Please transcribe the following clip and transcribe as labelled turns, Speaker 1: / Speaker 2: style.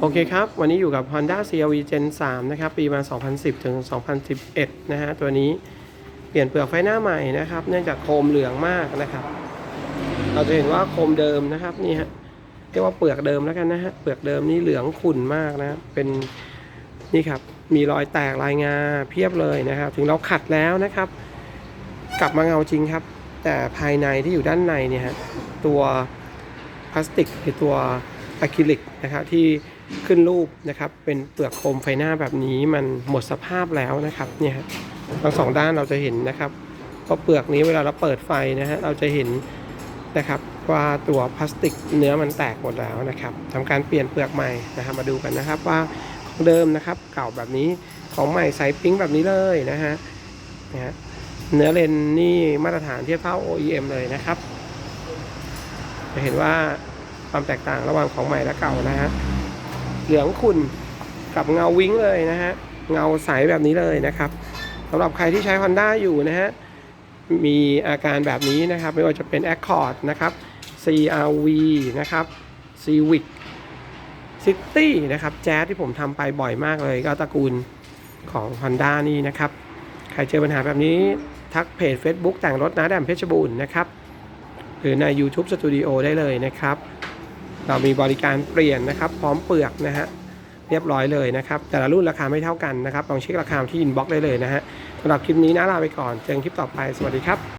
Speaker 1: โอเคครับ วันนี้อยู่กับ Honda CRV Gen 3 นะครับ ปีมา 2010 ถึง 2011 นะฮะ ตัวนี้เปลี่ยนเปลือกไฟหน้าใหม่นะครับ เนื่องจากโคมเหลืองมากนะครับ เราจะเห็นว่าโคมเดิมนะครับนี่ฮะ เรียกว่าเปลือกเดิมแล้วกันนะฮะ เปลือกเดิมนี่เหลืองขุ่นมากนะ เป็นนี่ครับ มีรอยแตกลายงาเพียบเลยนะครับ ถึงเราขัดแล้วนะครับ กลับมาเงาจริงครับ แต่ภายในที่อยู่ด้านในเนี่ยฮะ ตัวพลาสติกหรือตัว อะคริลิกนะครับที่ขึ้นรูปนะครับเป็นเปลือกโคมไฟหน้าแบบนี้มันหมดสภาพแล้วนะครับเนี่ยทั้งสองด้านเราจะเห็นนะครับพราะเปลือกนี้เวลาเราเปิดไฟนะฮะเราจะเห็นนะครับว่าตัวพลาสติกเนื้อมันแตกหมดแล้วนะครับทำการเปลี่ยนเปลือกใหม่นะครับมาดูกันนะครับว่าของเดิมนะครับเก่าแบบนี้ของใหม่ใสปิ้งแบบนี้เลยนะฮะนะฮะเนื้อเลนนี่มาตรฐานเทียบเท่า OEM เลยนะครับ จะเห็นว่า ความแตกต่างระหว่างของใหม่และเก่านะฮะเหลืองขุ่นกับเงาวิ้งเลยนะฮะเงาใสแบบนี้เลยนะครับสำหรับใครที่ใช้ Honda อยู่นะฮะมีอาการแบบนี้นะครับ ไม่ว่าจะเป็น Accord นะครับ CRV นะครับ Civic City นะครับแจ๊สที่ผมทำไปบ่อยมากเลยก็ตระกูลของ Honda นี่นะครับ ใครเจอปัญหาแบบนี้ทักเพจ Facebook แต่งรถนะแดมเพชรบูรณ์นะครับ หรือใน YouTube Studio ได้เลยนะครับ เรามีบริการเปลี่ยนนะครับ พร้อมเปลือกนะฮะเรียบร้อยเลยนะครับ แต่ละรุ่นราคาไม่เท่ากันนะครับลองเช็คราคาที่อินบ็อกซ์ได้เลยนะฮะสำหรับคลิปนี้นะลาไปก่อน เจอกันคลิปต่อไปสวัสดีครับ